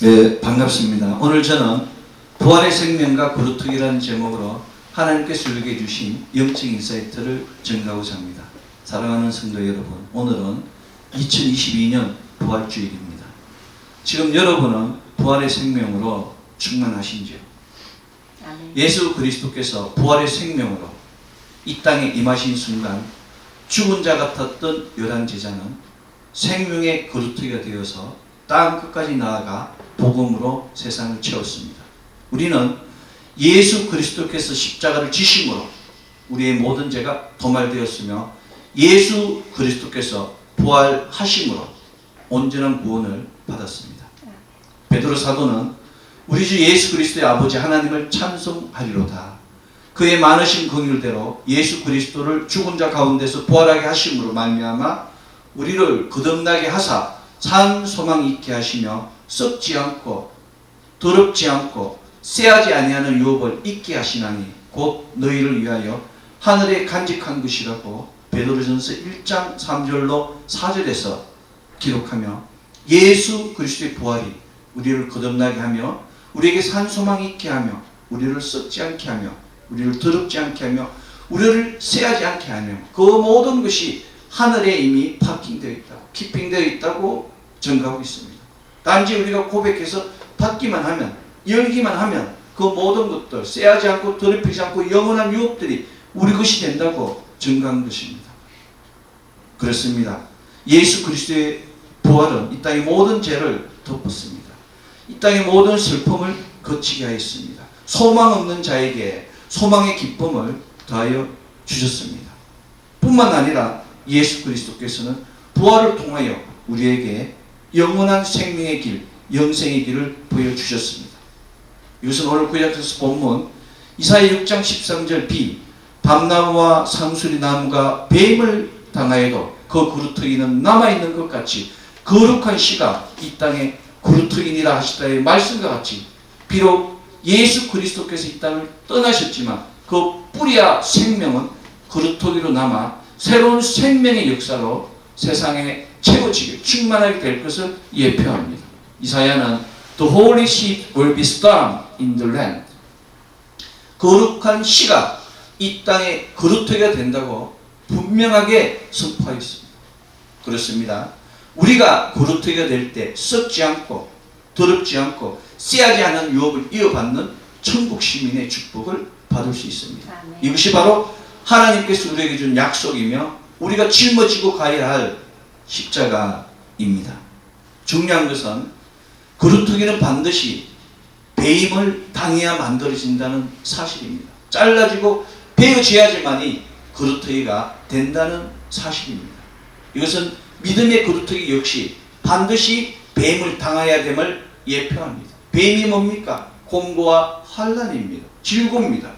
네, 반갑습니다. 오늘 저는 부활의 생명과 그루트기라는 제목으로 하나님께서 우리에게 주신 영적 인사이트를 전가하고자 합니다. 사랑하는 성도 여러분, 오늘은 2022년 부활주일입니다. 지금 여러분은 부활의 생명으로 충만하신지요? 예수 그리스도께서 부활의 생명으로 이 땅에 임하신 순간 죽은 자 같았던 요단 제자는 생명의 그루트기가 되어서 땅 끝까지 나아가 복음으로 세상을 채웠습니다. 우리는 예수 그리스도께서 십자가를 지심으로 우리의 모든 죄가 도말되었으며 예수 그리스도께서 부활하심으로 온전한 구원을 받았습니다. 베드로 사도는 우리 주 예수 그리스도의 아버지 하나님을 찬송하리로다. 그의 많으신 긍휼대로 예수 그리스도를 죽은 자 가운데서 부활하게 하심으로 말미암아 우리를 거듭나게 하사 산 소망 있게 하시며 썩지 않고 더럽지 않고 쎄하지 아니하는 유업을 잊게 하시나니 곧 너희를 위하여 하늘에 간직한 것이라고 베드로전서 1장 3절로 4절에서 기록하며 예수 그리스도의 부활이 우리를 거듭나게 하며 우리에게 산 소망 있게 하며 우리를 썩지 않게 하며 우리를 더럽지 않게 하며 우리를 쎄하지 않게 하며 그 모든 것이 하늘에 이미 파킹되어 있다고 키핑되어 있다고 전가하고 있습니다. 단지 우리가 고백해서 받기만 하면 열기만 하면 그 모든 것들 쎄하지 않고 더럽히지 않고 영원한 유업들이 우리 것이 된다고 증가한 것입니다. 그렇습니다. 예수 그리스도의 부활은 이 땅의 모든 죄를 덮었습니다. 이 땅의 모든 슬픔을 거치게 하였습니다. 소망 없는 자에게 소망의 기쁨을 더하여 주셨습니다. 뿐만 아니라 예수 그리스도께서는 부활을 통하여 우리에게 영원한 생명의 길, 영생의 길을 보여주셨습니다. 이것은 오늘 구약에서 본문 이사야 6장 13절 B 밤나무와 상수리 나무가 뱀을 당하여도 그 그루터기는 남아있는 것 같이 거룩한 씨가 이 땅에 그루터기니라 하시다의 말씀과 같이 비록 예수 그리스도께서 이 땅을 떠나셨지만 그 뿌리와 생명은 그루터기로 남아 새로운 생명의 역사로 세상에 채워지게 충만하게 될 것을 예표합니다. 이사야는 The holy seed will be storm in the land. 거룩한 씨가 이 땅에 그루터기가 된다고 분명하게 선포하였습니다. 그렇습니다. 우리가 그루터기가 될때 썩지 않고 더럽지 않고 씨하지 않은 유업을 이어받는 천국 시민의 축복을 받을 수 있습니다. 이것이 바로 하나님께서 우리에게 준 약속이며 우리가 짊어지고 가야 할 십자가입니다. 중요한 것은 그루터기는 반드시 배임을 당해야 만들어진다는 사실입니다. 잘라지고 베어져야지만이 그루터기가 된다는 사실입니다. 이것은 믿음의 그루터기 역시 반드시 배임을 당해야 됨을 예표합니다. 배임이 뭡니까? 공고와 환란입니다. 질고입니다.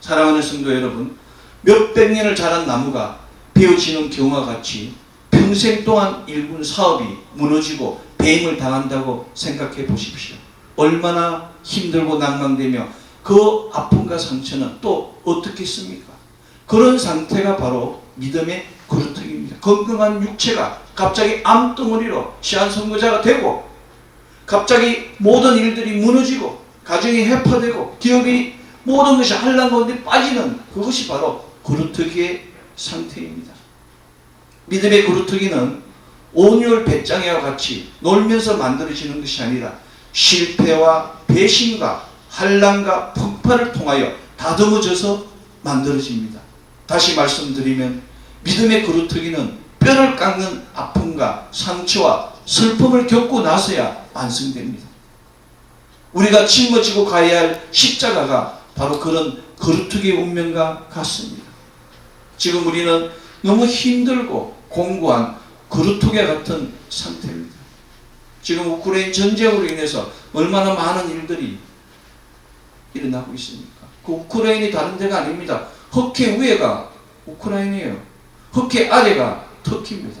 사랑하는 성도 여러분, 몇백 년을 자란 나무가 베어지는 경우와 같이 평생 동안 일군 사업이 무너지고 배임을 당한다고 생각해 보십시오. 얼마나 힘들고 낭망되며 그 아픔과 상처는 또 어떻겠습니까? 그런 상태가 바로 믿음의 그루터기입니다. 건강한 육체가 갑자기 암덩어리로 시한선거자가 되고 갑자기 모든 일들이 무너지고 가정이 해파되고 기업이 모든 것이 한란 가운데 빠지는 그것이 바로 그루터기의 상태입니다. 믿음의 그루터기는 온유월 배짱이와 같이 놀면서 만들어지는 것이 아니라 실패와 배신과 한란과 폭발을 통하여 다듬어져서 만들어집니다. 다시 말씀드리면 믿음의 그루터기는 뼈를 깎는 아픔과 상처와 슬픔을 겪고 나서야 완성됩니다. 우리가 짊어지고 가야 할 십자가가 바로 그런 그루터기의 운명과 같습니다. 지금 우리는 너무 힘들고 공고한 그루터기 같은 상태입니다. 지금 우크라이나 전쟁으로 인해서 얼마나 많은 일들이 일어나고 있습니까? 그 우크라이나이 다른 데가 아닙니다. 흑해 위에가 우크라이나예요. 흑해 아래가 터키입니다.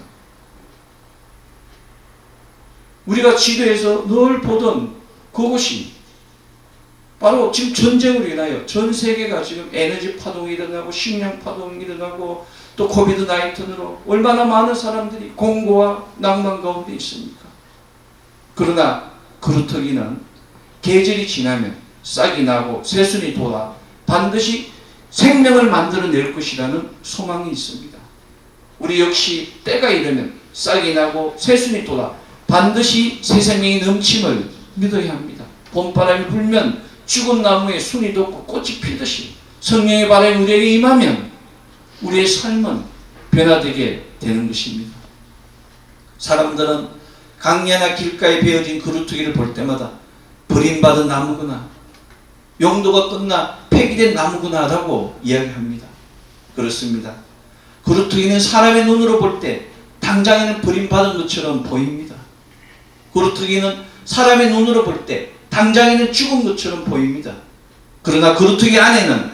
우리가 지도에서 늘 보던 그곳이 바로 지금 전쟁으로 인하여 전 세계가 지금 에너지 파동이 일어나고 식량 파동이 일어나고 또 코비드 19으로 얼마나 많은 사람들이 공고와 낭만 가운데 있습니까? 그러나 그루터기는 계절이 지나면 싹이 나고 새순이 돌아 반드시 생명을 만들어낼 것이라는 소망이 있습니다. 우리 역시 때가 이르면 싹이 나고 새순이 돌아 반드시 새 생명이 넘침을 믿어야 합니다. 봄바람이 불면 죽은 나무에 순이 돋고 꽃이 피듯이 성령의 바람이 우리에게 임하면 우리의 삶은 변화되게 되는 것입니다. 사람들은 강야나 길가에 베어진 그루터기를 볼 때마다 버림받은 나무구나 용도가 끝나 폐기된 나무구나라고 이야기합니다. 그렇습니다. 그루터기는 사람의 눈으로 볼 때 당장에는 버림받은 것처럼 보입니다. 그루터기는 사람의 눈으로 볼 때 당장에는 죽은 것처럼 보입니다. 그러나 그루터기 안에는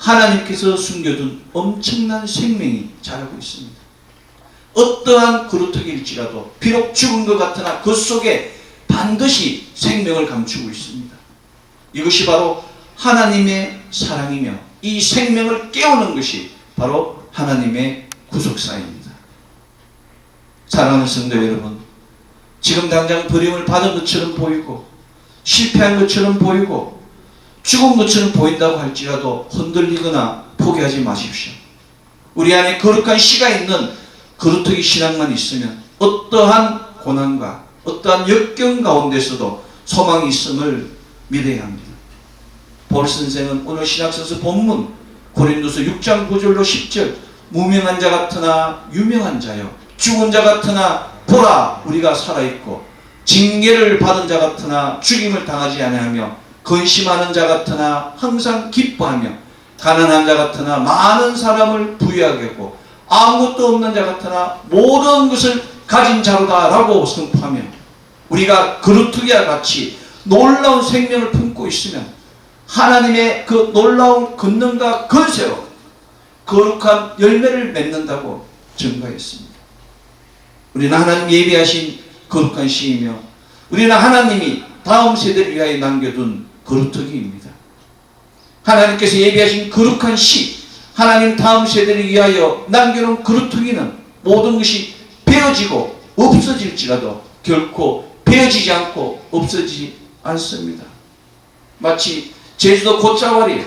하나님께서 숨겨둔 엄청난 생명이 자라고 있습니다. 어떠한 그루터기일지라도 비록 죽은 것 같으나 그 속에 반드시 생명을 감추고 있습니다. 이것이 바로 하나님의 사랑이며 이 생명을 깨우는 것이 바로 하나님의 구속사입니다. 사랑하는 성도 여러분, 지금 당장 버림을 받은 것처럼 보이고 실패한 것처럼 보이고 죽은 것처럼 보인다고 할지라도 흔들리거나 포기하지 마십시오. 우리 안에 거룩한 씨가 있는 그루터기 신앙만 있으면 어떠한 고난과 어떠한 역경 가운데서도 소망이 있음을 믿어야 합니다. 볼 선생은 오늘 신학서서 본문 고린도서 6장 9절로 10절 무명한 자 같으나 유명한 자요 죽은 자 같으나 보라 우리가 살아있고 징계를 받은 자 같으나 죽임을 당하지 아니하며 근심하는 자 같으나 항상 기뻐하며 가난한 자 같으나 많은 사람을 부유하게 하고 아무것도 없는 자 같으나 모든 것을 가진 자로다라고 선포하며 우리가 그루트기와 같이 놀라운 생명을 품고 있으면 하나님의 그 놀라운 권능과 건세로 거룩한 열매를 맺는다고 증거했습니다. 우리는 하나님 예비하신 거룩한 시이며 우리는 하나님이 다음 세대를 위하여 남겨둔 거룩터기입니다. 하나님께서 예비하신 거룩한 시, 하나님 다음 세대를 위하여 남겨놓은 거룩터기는 모든 것이 베어지고 없어질지라도 결코 베어지지 않고 없어지지 않습니다. 마치 제주도 곶자왈이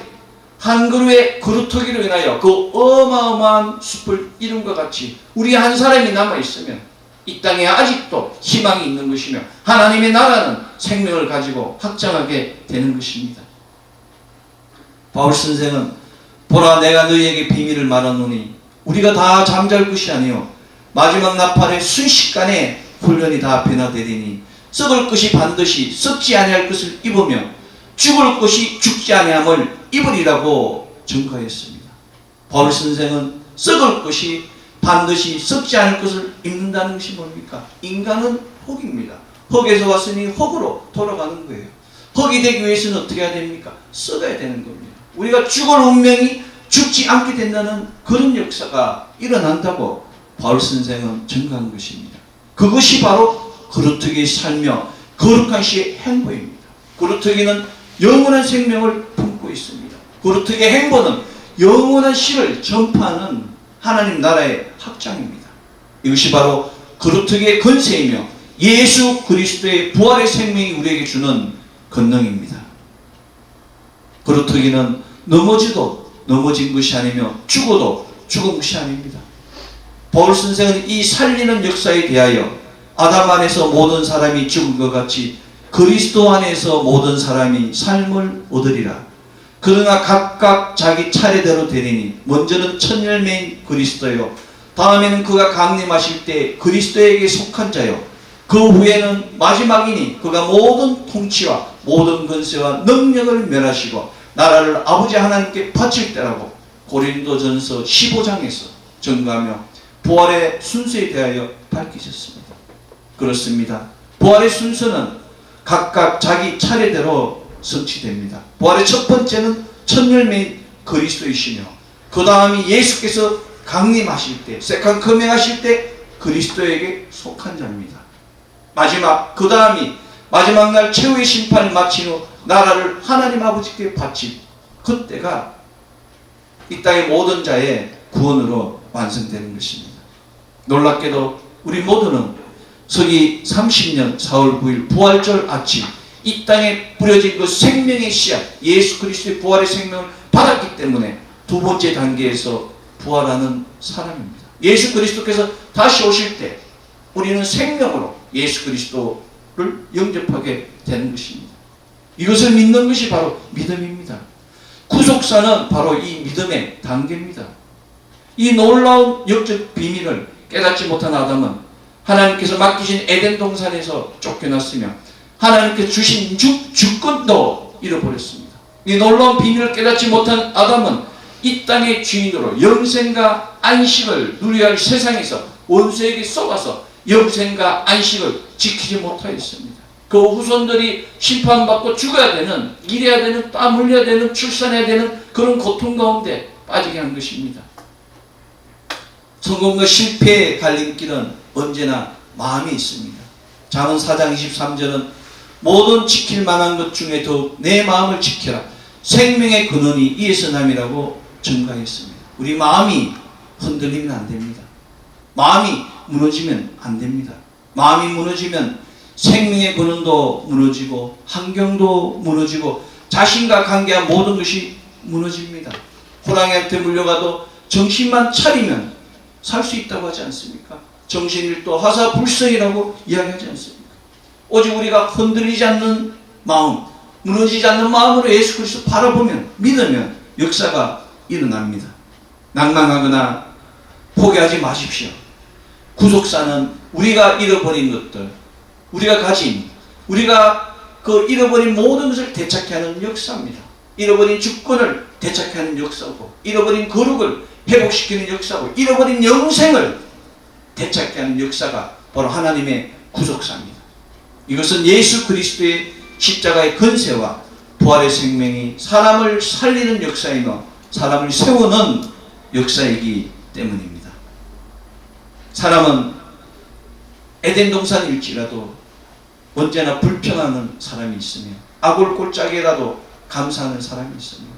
한 그루의 그루터기로 인하여 그 어마어마한 숲을 이룬 것 같이 우리 한 사람이 남아 있으면 이 땅에 아직도 희망이 있는 것이며 하나님의 나라는 생명을 가지고 확장하게 되는 것입니다. 바울 선생은 보라 내가 너희에게 비밀을 말하노니 우리가 다 잠잘 것이 아니요 마지막 나팔의 순식간에 훈련이 다 변화되리니 썩을 것이 반드시 썩지 아니할 것을 입으며 죽을 것이 죽지 아니함을 입으리라고 증거했습니다. 바울 선생은 썩을 것이 반드시 썩지 않을 것을 입는다는 것이 뭡니까? 인간은 흙입니다. 흙에서 왔으니 흙으로 돌아가는 거예요. 흙이 되기 위해서는 어떻게 해야 됩니까? 썩어야 되는 겁니다. 우리가 죽을 운명이 죽지 않게 된다는 그런 역사가 일어난다고 바울 선생은 증거한 것입니다. 그것이 바로 그루트기의 살며 거룩한 시의 행보입니다. 그루트기는 영원한 생명을 품고 있습니다. 그루트기의 행보는 영원한 시를 전파하는 하나님 나라의 확장입니다. 이것이 바로 그루트기의 건세이며 예수 그리스도의 부활의 생명이 우리에게 주는 권능입니다. 그루트기는 넘어지도 넘어진 것이 아니며 죽어도 죽은 것이 아닙니다. 바울 선생은 이 살리는 역사에 대하여 아담 안에서 모든 사람이 죽은 것 같이 그리스도 안에서 모든 사람이 삶을 얻으리라. 그러나 각각 자기 차례대로 되리니 먼저는 첫 열매인 그리스도요. 다음에는 그가 강림하실 때 그리스도에게 속한 자요. 그 후에는 마지막이니 그가 모든 통치와 모든 권세와 능력을 멸하시고 나라를 아버지 하나님께 바칠 때라고 고린도전서 15장에서 증거하며 부활의 순서에 대하여 밝히셨습니다. 그렇습니다. 부활의 순서는 각각 자기 차례대로 성취됩니다. 부활의 첫 번째는 첫 열매인 그리스도이시며 그 다음이 예수께서 강림하실 때, 세컨 커밍 하실 때 그리스도에게 속한 자입니다. 마지막 그 다음이 마지막 날 최후의 심판을 마친 후 나라를 하나님 아버지께 바친 그때가 이 땅의 모든 자의 구원으로 완성되는 것입니다. 놀랍게도 우리 모두는 서기 30년 4월 9일 부활절 아침 이 땅에 뿌려진 그 생명의 씨앗 예수 그리스도의 부활의 생명을 받았기 때문에 두 번째 단계에서 부활하는 사람입니다. 예수 그리스도께서 다시 오실 때 우리는 생명으로 예수 그리스도를 영접하게 되는 것입니다. 이것을 믿는 것이 바로 믿음입니다. 구속사는 바로 이 믿음의 단계입니다. 이 놀라운 역적 비밀을 깨닫지 못한 아담은 하나님께서 맡기신 에덴 동산에서 쫓겨났으며 하나님께서 주신 주, 주권도 잃어버렸습니다. 이 놀라운 비밀을 깨닫지 못한 아담은 이 땅의 주인으로 영생과 안식을 누려야 할 세상에서 원수에게 쏘아서 영생과 안식을 지키지 못하였습니다. 그 후손들이 심판받고 죽어야 되는, 일해야 되는, 땀 흘려야 되는, 출산해야 되는 그런 고통 가운데 빠지게 한 것입니다. 성공과 실패의 갈림길은 언제나 마음이 있습니다. 잠언 4장 23절은 모든 지킬 만한 것 중에 더욱 내 마음을 지켜라. 생명의 근원이 이에서 남이라고 증가했습니다. 우리 마음이 흔들리면 안 됩니다. 마음이 무너지면 안 됩니다. 마음이 무너지면 생명의 근원도 무너지고 환경도 무너지고 자신과 관계한 모든 것이 무너집니다. 호랑이한테 물려가도 정신만 차리면 살 수 있다고 하지 않습니까? 정신일도 화사불성이라고 이야기하지 않습니까? 오직 우리가 흔들리지 않는 마음, 무너지지 않는 마음으로 예수 그리스도 바라보면 믿으면 역사가 일어납니다. 낭망하거나 포기하지 마십시오. 구속사는 우리가 잃어버린 것들, 우리가 가진, 우리가 그 잃어버린 모든 것을 되찾게 하는 역사입니다. 잃어버린 주권을 되찾게 하는 역사고, 잃어버린 거룩을 회복시키는 역사고, 잃어버린 영생을 되찾게 하는 역사가 바로 하나님의 구속사입니다. 이것은 예수 그리스도의 십자가의 근세와 부활의 생명이 사람을 살리는 역사이며 사람을 세우는 역사이기 때문입니다. 사람은 에덴 동산일지라도 언제나 불평하는 사람이 있으며 아골 골짜기라도 감사하는 사람이 있습니다.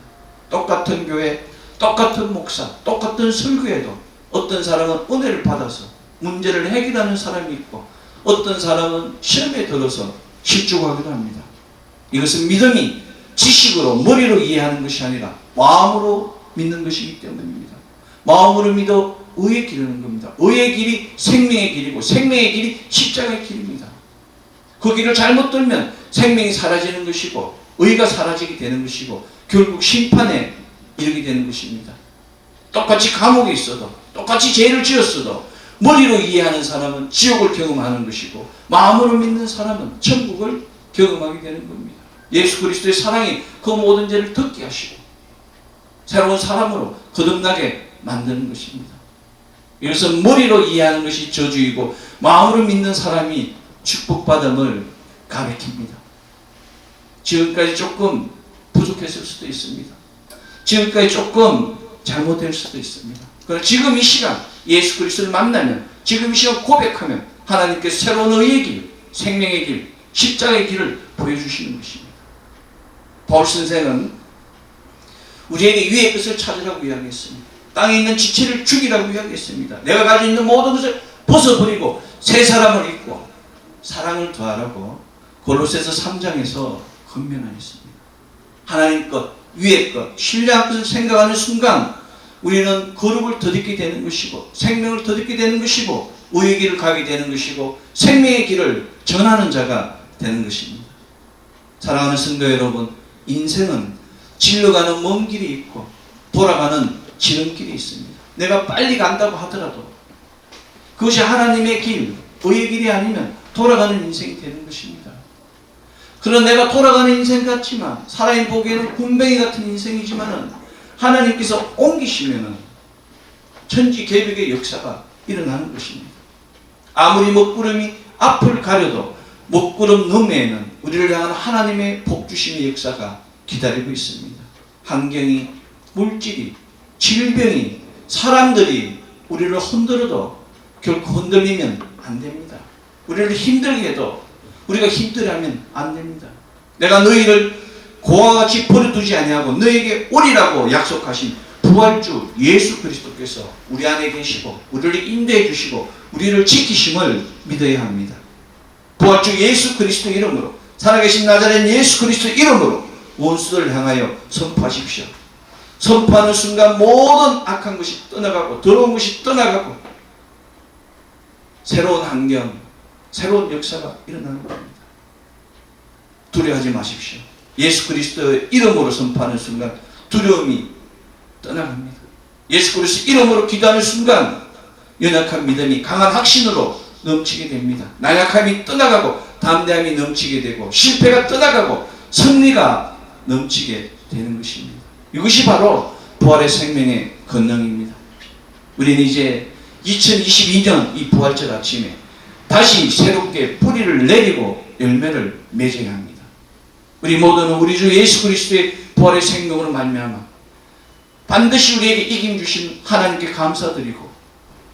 똑같은 교회, 똑같은 목사, 똑같은 설교에도 어떤 사람은 은혜를 받아서 문제를 해결하는 사람이 있고 어떤 사람은 시험에 들어서 실족하기도 합니다. 이것은 믿음이 지식으로 머리로 이해하는 것이 아니라 마음으로 믿는 것이기 때문입니다. 마음으로 믿어 의의 길을 는 겁니다. 의의 길이 생명의 길이고 생명의 길이 십자가의 길입니다. 그 길을 잘못 들면 생명이 사라지는 것이고 의가 사라지게 되는 것이고 결국 심판에 이르게 되는 것입니다. 똑같이 감옥에 있어도 똑같이 죄를 지었어도 머리로 이해하는 사람은 지옥을 경험하는 것이고 마음으로 믿는 사람은 천국을 경험하게 되는 겁니다. 예수 그리스도의 사랑이 그 모든 죄를 덮게 하시고 새로운 사람으로 거듭나게 만드는 것입니다. 이것은 머리로 이해하는 것이 저주이고 마음으로 믿는 사람이 축복받음을 가리킵니다. 지금까지 조금 부족했을 수도 있습니다. 지금까지 조금 잘못될 수도 있습니다. 그러나 지금 이 시간 예수 그리스도를 만나면 지금 이 시간 고백하면 하나님께서 새로운 의의 길, 생명의 길, 십자가의 길을 보여주시는 것입니다. 바울 선생은 우리에게 위의 것을 찾으라고 이야기했습니다. 땅에 있는 지체를 죽이라고 이야기했습니다. 내가 가지고 있는 모든 것을 벗어버리고 새 사람을 입고 사랑을 더하라고 골로새서 3장에서 건면하였습니다. 하나님 것, 위의 것, 신뢰할 것을 생각하는 순간 우리는 거룩을 더듬게 되는 것이고 생명을 더듬게 되는 것이고 의의 길을 가게 되는 것이고 생명의 길을 전하는 자가 되는 것입니다. 사랑하는 성도 여러분, 인생은 질러가는 먼 길이 있고 돌아가는 지름길이 있습니다. 내가 빨리 간다고 하더라도 그것이 하나님의 길, 의의 길이 아니면 돌아가는 인생이 되는 것입니다. 그런 내가 돌아가는 인생 같지만 사람이 보기에는 군뱅이 같은 인생이지만은 하나님께서 옮기시면은 천지 개벽의 역사가 일어나는 것입니다. 아무리 먹구름이 앞을 가려도 먹구름 너머에는 우리를 향한 하나님의 복주심의 역사가 기다리고 있습니다. 환경이, 물질이, 질병이, 사람들이 우리를 흔들어도 결코 흔들리면 안 됩니다. 우리를 힘들게 해도 우리가 힘들어하면 안 됩니다. 내가 너희를 고와 같이 버려두지 아니하고 너에게 오리라고 약속하신 부활주 예수 그리스도께서 우리 안에 계시고 우리를 인도해 주시고 우리를 지키심을 믿어야 합니다. 부활주 예수 그리스도 이름으로 살아계신 나자렛 예수 그리스도 이름으로 원수들을 향하여 선포하십시오. 선포하는 순간 모든 악한 것이 떠나가고 더러운 것이 떠나가고 새로운 환경, 새로운 역사가 일어나는 겁니다. 두려워하지 마십시오. 예수 그리스도의 이름으로 선포하는 순간 두려움이 떠나갑니다. 예수 그리스도 이름으로 기도하는 순간 연약한 믿음이 강한 확신으로 넘치게 됩니다. 나약함이 떠나가고 담대함이 넘치게 되고 실패가 떠나가고 승리가 넘치게 되는 것입니다. 이것이 바로 부활의 생명의 권능입니다. 우리는 이제 2022년 이 부활절 아침에 다시 새롭게 뿌리를 내리고 열매를 맺어야 합니다. 우리 모두는 우리 주 예수 그리스도의 부활의 생명으로 말미암아 반드시 우리에게 이김 주신 하나님께 감사드리고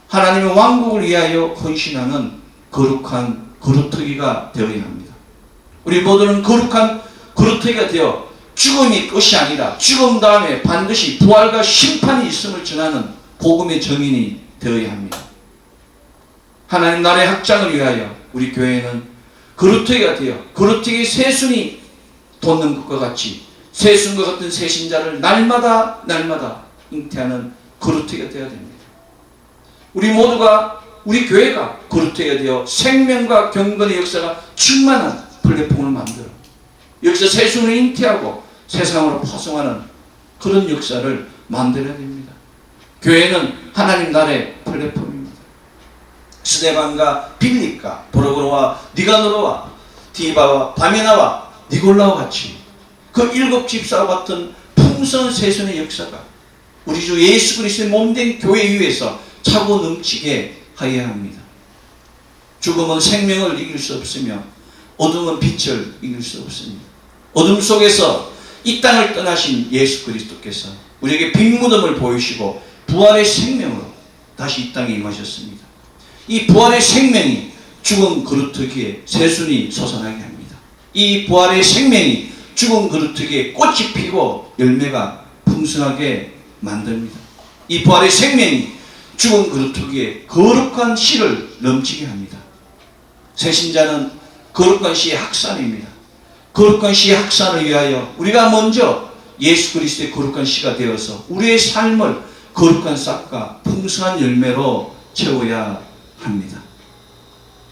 하나님의 왕국을 위하여 헌신하는 거룩한 그루터기가 되어야 합니다. 우리 모두는 거룩한 그루터기가 되어 죽음이 끝이 아니라 죽음 다음에 반드시 부활과 심판이 있음을 전하는 복음의 정인이 되어야 합니다. 하나님 나라의 확장을 위하여 우리 교회는 그루터기가 되어 그루터기 새순이 돋는 것과 같이 새순과 같은 새신자를 날마다 날마다 잉태하는 그루터기가 되어야 됩니다. 우리 모두가 우리 교회가 그루터기가 되어 생명과 경건의 역사가 충만한 플랫폼을 만들어 여기서 새순을 잉태하고 세상으로 파송하는 그런 역사를 만들어야 됩니다. 교회는 하나님 나라의 플랫폼입니다. 스데반과 빌립과 보로그로와 니가노로와 디바와 바메나와 니골라와 같이 그 일곱 집사와 같은 풍성한 세순의 역사가 우리 주 예수 그리스도의 몸된 교회 위에서 차고 넘치게 하여야 합니다. 죽음은 생명을 이길 수 없으며 어둠은 빛을 이길 수 없습니다. 어둠 속에서 이 땅을 떠나신 예수 그리스도께서 우리에게 빈무덤을 보이시고 부활의 생명으로 다시 이 땅에 임하셨습니다. 이 부활의 생명이 죽은 그루터기에 새순이 솟아나게 합니다. 이 부활의 생명이 죽은 그루터기에 꽃이 피고 열매가 풍성하게 만듭니다. 이 부활의 생명이 죽은 그루터기에 거룩한 씨를 넘치게 합니다. 새신자는 거룩한 씨의 확산입니다. 거룩한 씨의 확산을 위하여 우리가 먼저 예수 그리스도의 거룩한 씨가 되어서 우리의 삶을 거룩한 싹과 풍성한 열매로 채워야 합니다.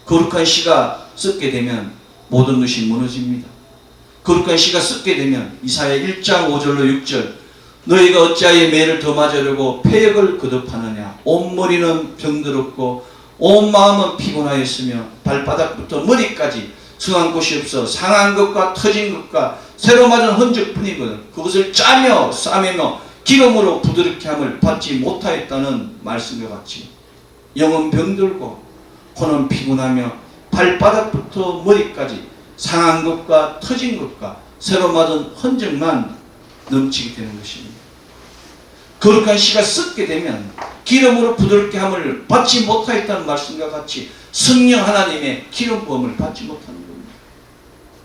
거룩한 씨가 썩게 되면 모든 것이 무너집니다. 거룩한 씨가 썩게 되면 이사야 1장 5절로 6절 너희가 어찌하여 매를 더 맞으려고 폐역을 거듭하느냐 온머리는 병들었고 온 마음은 피곤하였으며 발바닥부터 머리까지 성한 곳이 없어 상한 것과 터진 것과 새로 맞은 흔적뿐이거든 그것을 짜며 싸매며 기름으로 부드럽게 함을 받지 못하였다는 말씀과 같이 영은 병들고 코는 피곤하며 발바닥부터 머리까지 상한 것과 터진 것과 새로 맞은 흔적만 넘치게 되는 것입니다. 거룩한 씨가 썩게 되면 기름으로 부드럽게 함을 받지 못하였다는 말씀과 같이 성령 하나님의 기름 부음을 받지 못하는 겁니다.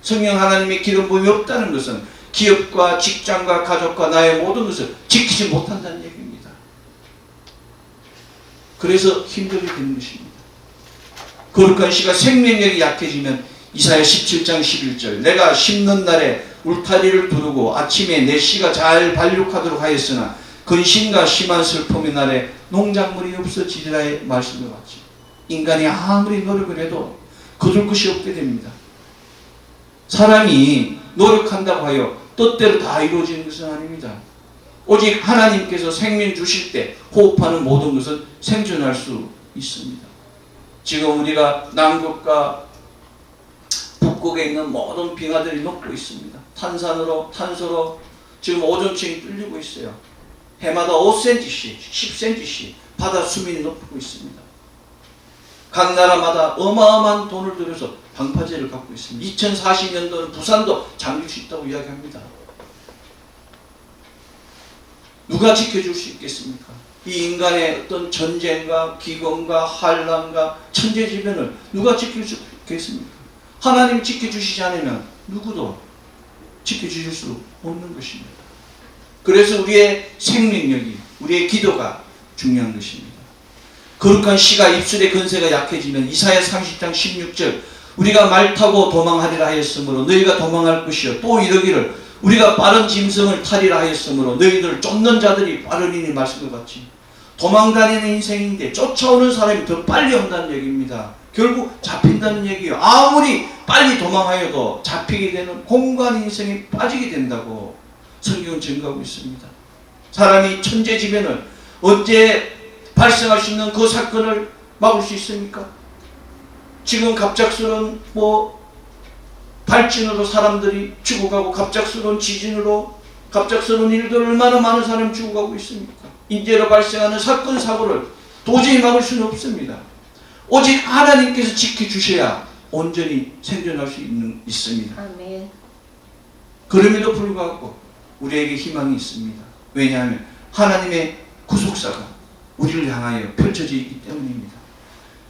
성령 하나님의 기름 부음이 없다는 것은 기업과 직장과 가족과 나의 모든 것을 지키지 못한다는 얘기입니다. 그래서 힘들게 되는 것입니다. 거룩한 씨가 생명력이 약해지면 이사야 17장 11절 내가 심는 날에 울타리를 두르고 아침에 내 씨가 잘 발육하도록 하였으나 근심과 심한 슬픔의 날에 농작물이 없어지리라의 말씀과 같이 인간이 아무리 노력을 해도 거둘 것이 없게 됩니다. 사람이 노력한다고 하여 뜻대로 다 이루어지는 것은 아닙니다. 오직 하나님께서 생명 주실 때 호흡하는 모든 것은 생존할 수 있습니다. 지금 우리가 남극과 북극에 있는 모든 빙하들이 녹고 있습니다. 탄산으로, 탄소로 지금 오존층이 뚫리고 있어요. 해마다 5cm씩, 10cm씩 바다 수면이 높고 있습니다. 각 나라마다 어마어마한 돈을 들여서 방파제를 갖고 있습니다. 2040년도는 부산도 잠길 수 있다고 이야기합니다. 누가 지켜줄 수 있겠습니까? 이 인간의 어떤 전쟁과 기근과 환란과 천재지변을 누가 지킬 수 있겠습니까? 하나님 지켜주시지 않으면 누구도 지켜주실 수 없는 것입니다. 그래서 우리의 생명력이, 우리의 기도가 중요한 것입니다. 거룩한 씨가 입술의 근세가 약해지면 이사야 30장 16절 우리가 말 타고 도망하리라 하였으므로 너희가 도망할 것이요 또 이러기를 우리가 빠른 짐승을 타리라 하였으므로 너희들을 쫓는 자들이 빠르리니 말씀과 같이 도망다니는 인생인데 쫓아오는 사람이 더 빨리 온다는 얘기입니다. 결국 잡힌다는 얘기예요. 아무리 빨리 도망하여도 잡히게 되는 공간 인생에 빠지게 된다고 성경은 증거하고 있습니다. 사람이 천재지변을 언제 발생할 수 있는 그 사건을 막을 수 있습니까? 지금 갑작스러운 뭐 발진으로 사람들이 죽어가고 갑작스러운 지진으로 갑작스러운 일들 얼마나 많은 사람이 죽어가고 있습니까? 인재로 발생하는 사건 사고를 도저히 막을 수는 없습니다. 오직 하나님께서 지켜주셔야 온전히 생존할 수 있는, 있습니다. 아멘. 그럼에도 불구하고 우리에게 희망이 있습니다. 왜냐하면 하나님의 구속사가 우리를 향하여 펼쳐져 있기 때문입니다.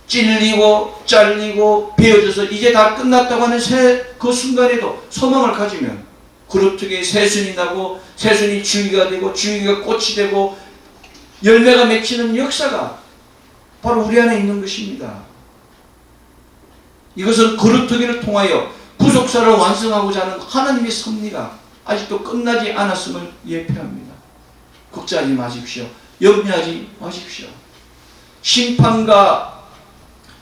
찔리고 잘리고 베어져서 이제 다 끝났다고 하는 새, 그 순간에도 소망을 가지면 그렇게 새순이 나고 새순이 줄기가 되고 줄기가 꽃이 되고 열매가 맺히는 역사가 바로 우리 안에 있는 것입니다. 이것은 그루터기를 통하여 구속사를 완성하고자 하는 하나님의 섭리가 아직도 끝나지 않았음을 예표합니다. 걱정하지 마십시오. 염려하지 마십시오. 심판과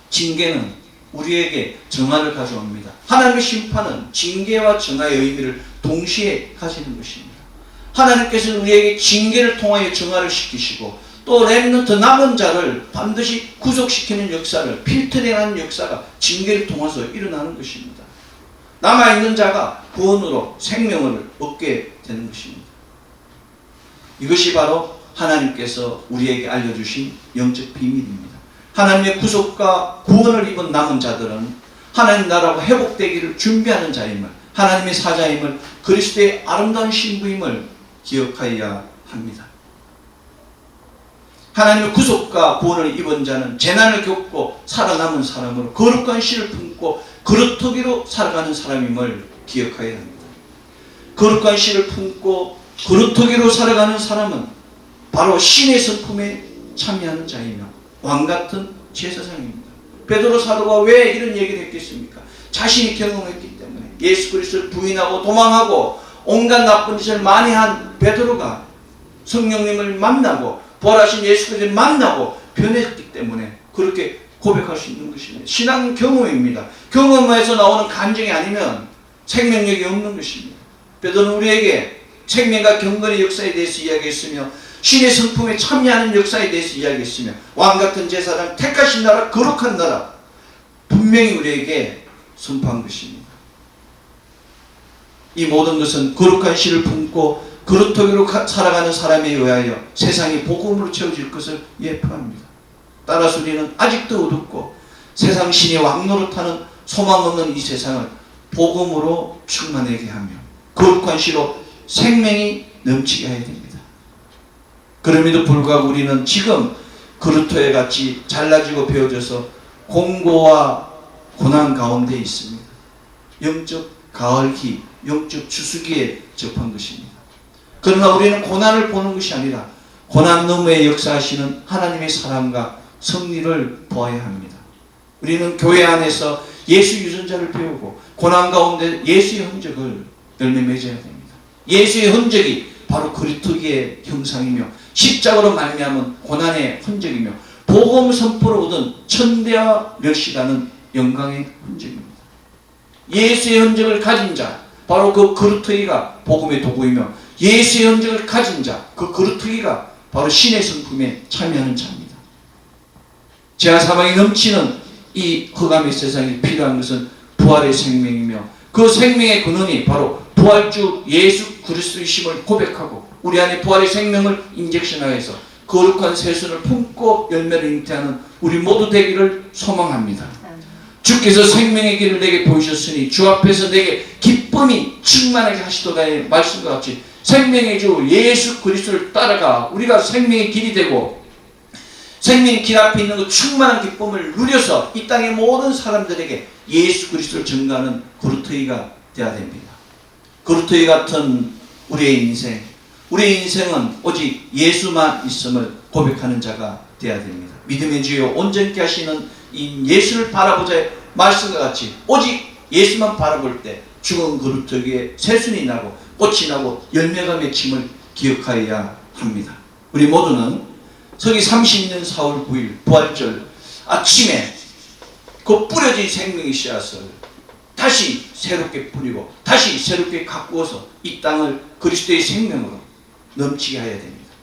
징계는 우리에게 정화를 가져옵니다. 하나님의 심판은 징계와 정화의 의미를 동시에 가지는 것입니다. 하나님께서는 우리에게 징계를 통하여 정화를 시키시고 또 렘넌트 남은 자를 반드시 구속시키는 역사를 필터링하는 역사가 징계를 통해서 일어나는 것입니다. 남아있는 자가 구원으로 생명을 얻게 되는 것입니다. 이것이 바로 하나님께서 우리에게 알려주신 영적 비밀입니다. 하나님의 구속과 구원을 입은 남은 자들은 하나님 나라가 회복되기를 준비하는 자임을 하나님의 사자임을 그리스도의 아름다운 신부임을 기억하여야 합니다. 하나님의 구속과 구원을 입은 자는 재난을 겪고 살아남은 사람으로 거룩한 씨를 품고 그루터기로 살아가는 사람임을 기억하여야 합니다. 거룩한 씨를 품고 그루터기로 살아가는 사람은 바로 신의 성품에 참여하는 자이며 왕 같은 제사장입니다. 베드로 사도가 왜 이런 얘기를 했겠습니까? 자신이 경험했기 때문에 예수 그리스도를 부인하고 도망하고 온갖 나쁜 짓을 많이 한 베드로가 성령님을 만나고 부활하신 예수 그리스도를 만나고 변했기 때문에 그렇게 고백할 수 있는 것입니다. 신앙 경험입니다. 경험에서 나오는 감정이 아니면 생명력이 없는 것입니다. 베드로는 우리에게 생명과 경건의 역사에 대해서 이야기했으며 신의 성품에 참여하는 역사에 대해서 이야기했으며 왕 같은 제사장 택하신 나라 거룩한 나라 분명히 우리에게 선포한 것입니다. 이 모든 것은 거룩한 씨를 품고 그루터기로 살아가는 사람에 의하여 세상이 복음으로 채워질 것을 예표합니다. 따라서 우리는 아직도 어둡고 세상 신의 왕노릇하는 소망 없는 이 세상을 복음으로 충만하게 하며 거룩한 씨로 생명이 넘치게 해야 됩니다. 그럼에도 불구하고 우리는 지금 그루터에 같이 잘라지고 베어져서 공고와 고난 가운데 있습니다. 영적 가을기, 영적 추수기에 접한 것입니다. 그러나 우리는 고난을 보는 것이 아니라 고난 너머에 역사하시는 하나님의 사랑과 섭리를 보아야 합니다. 우리는 교회 안에서 예수 유전자를 배우고 고난 가운데 예수의 흔적을 열매 맺어야 됩니다. 예수의 흔적이 바로 그리스도의 형상이며 십자가로 말미암은 고난의 흔적이며 복음 선포로 얻은 천대와 멸시라는 영광의 흔적입니다. 예수의 흔적을 가진 자 바로 그 그루터기가 복음의 도구이며 예수의 흔적을 가진 자 그 그루터기가 바로 신의 성품에 참여하는 자입니다. 제한 사망이 넘치는 이 흑암의 세상에 필요한 것은 부활의 생명이며 그 생명의 근원이 바로 부활주 예수 그리스도이심을 고백하고 우리 안에 부활의 생명을 인젝션하여서 거룩한 세순을 품고 열매를 잉태하는 우리 모두 되기를 소망합니다. 주께서 생명의 길을 내게 보이셨으니 주 앞에서 내게 기쁨이 충만하게 하시도다의 말씀과 같이 생명의 주 예수 그리스도를 따라가 우리가 생명의 길이 되고 생명의 길 앞에 있는 그 충만한 기쁨을 누려서 이 땅의 모든 사람들에게 예수 그리스도를 증가하는 그루터기가 되어야 됩니다. 그루터기 같은 우리의 인생 우리의 인생은 오직 예수만 있음을 고백하는 자가 되어야 됩니다. 믿음의 주여 온전케 하시는 이 예수를 바라보자 말씀과 같이 오직 예수만 바라볼 때 죽은 그루터기에 새순이 나고 꽃이 나고 열매가 맺힘을 기억하여야 합니다. 우리 모두는 서기 30년 4월 9일 부활절 아침에 그 뿌려진 생명의 씨앗을 다시 새롭게 뿌리고 다시 새롭게 가꾸어서 이 땅을 그리스도의 생명으로 넘치게 하여야 됩니다.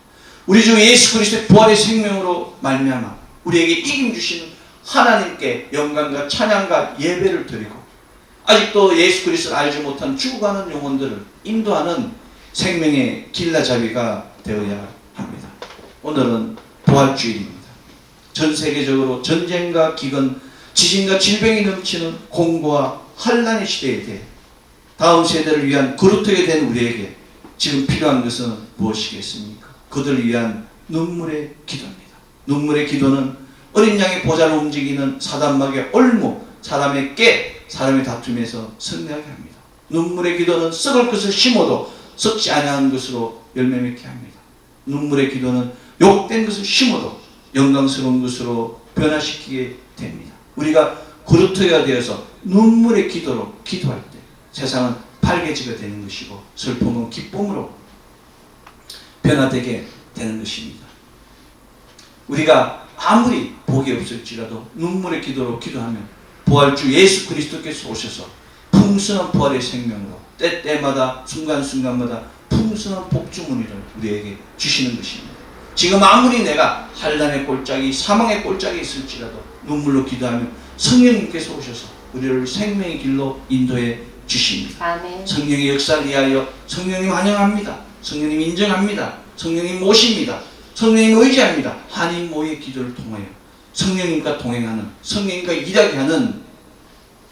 우리 주 예수 그리스도의 부활의 생명으로 말미암아 우리에게 이김 주시는 하나님께 영광과 찬양과 예배를 드리고 아직도 예수 그리스도를 알지 못한 죽어가는 영혼들을 인도하는 생명의 길라잡이가 되어야 합니다. 오늘은 부활주일입니다. 전 세계적으로 전쟁과 기근, 지진과 질병이 넘치는 공고와 환란의 시대에 다음 세대를 위한 그루터게 된 우리에게 지금 필요한 것은 무엇이겠습니까? 그들을 위한 눈물의 기도입니다. 눈물의 기도는 어린 양의 보좌를 움직이는 사단막의 올무, 사람의 깨, 사람의 다툼에서 승리하게 합니다. 눈물의 기도는 썩을 것을 심어도 썩지 아니하는 것으로 열매 맺게 합니다. 눈물의 기도는 욕된 것을 심어도 영광스러운 것으로 변화시키게 됩니다. 우리가 그루터가 되어서 눈물의 기도로 기도할 때 세상은 밝게지게 되는 것이고 슬픔은 기쁨으로 변화되게 되는 것입니다. 우리가 아무리 복이 없을지라도 눈물의 기도로 기도하면 부활주 예수 그리스도께서 오셔서 풍성한 부활의 생명으로 때때마다 순간순간마다 풍성한 복주머니를 우리에게 주시는 것입니다. 지금 아무리 내가 한란의 골짜기, 사망의 골짜기에 있을지라도 눈물로 기도하면 성령님께서 오셔서 우리를 생명의 길로 인도해 주십니다. 아멘. 성령의 역사를 위하여 성령님 환영합니다. 성령님 인정합니다. 성령님 모십니다. 성령님 의지합니다. 한인 모의 기도를 통하여 성령님과 동행하는 성령님과 일하게 하는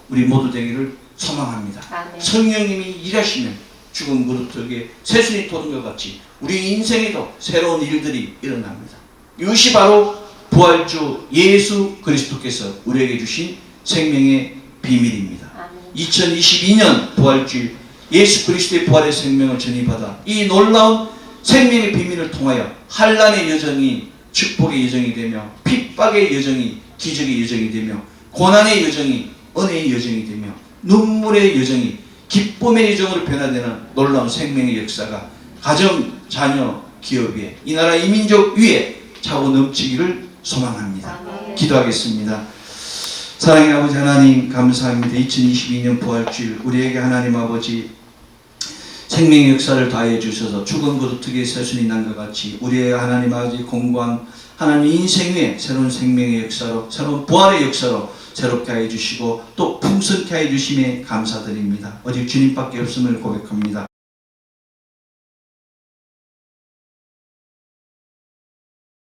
우리 모두 되기를 소망합니다. 아멘. 성령님이 일하시면 죽은 그릇 속에 새순이 도는 것 같이 우리 인생에도 새로운 일들이 일어납니다. 이것이 바로 부활주 예수 그리스도께서 우리에게 주신 생명의 비밀입니다. 아멘. 2022년 부활주일 예수 그리스도의 부활의 생명을 전이받아 이 놀라운 생명의 비밀을 통하여 한란의 여정이 축복의 여정이 되며 핍박의 여정이 기적의 여정이 되며 고난의 여정이 은혜의 여정이 되며 눈물의 여정이 기쁨의 여정으로 변화되는 놀라운 생명의 역사가 가정, 자녀, 기업에 이 나라 이민족 위에 차고 넘치기를 소망합니다. 기도하겠습니다. 사랑의 아버지 하나님 감사합니다. 2022년 부활주일 우리에게 하나님 아버지 생명의 역사를 다해 주셔서 죽은 것 어떻게 새순이 난것 같이 우리의 하나님 아버지 공부한 하나님 인생 위에 새로운 생명의 역사로 새로운 부활의 역사로 새롭게 해 주시고 또 풍성케 해 주심에 감사드립니다. 오직 주님밖에 없음을 고백합니다.